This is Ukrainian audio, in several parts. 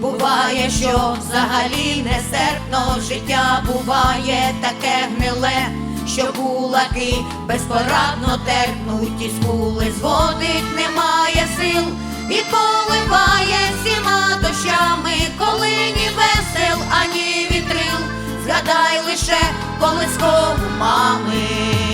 Буває, що взагалі нестерпно життя буває таке гниле, що кулаки безпорадно терпнуть і скули зводить, немає сил і поливає всіма дощами, коли ні весел, ані вітрил. Згадай лише колискову мами.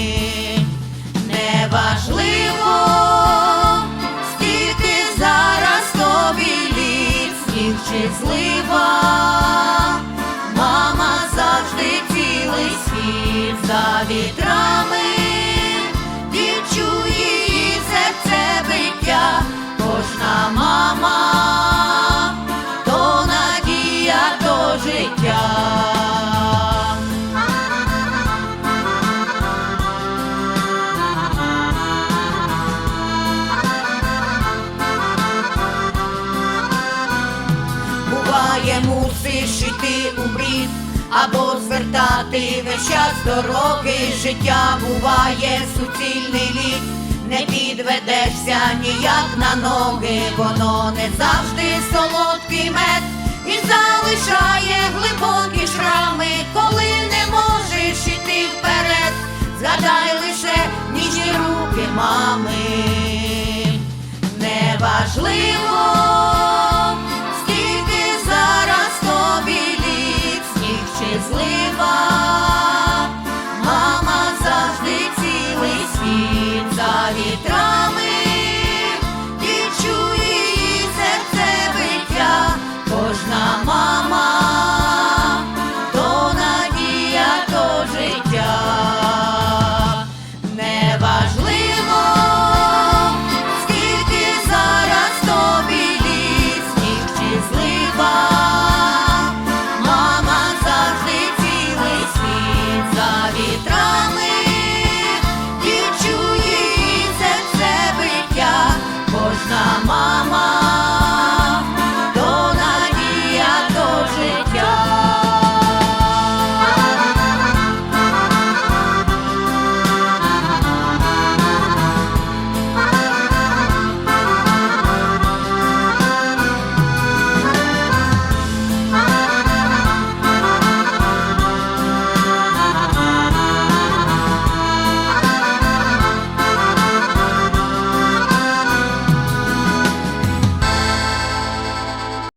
Чи злива, мама завжди цілий світ за мусиш іти у брід, або звертати весь час дороги. Життя буває суцільний лід, не підведешся ніяк на ноги, воно не завжди солодкий мед і залишає глибокі шрами, коли не можеш іти вперед. Згадай лише ніжні руки мами.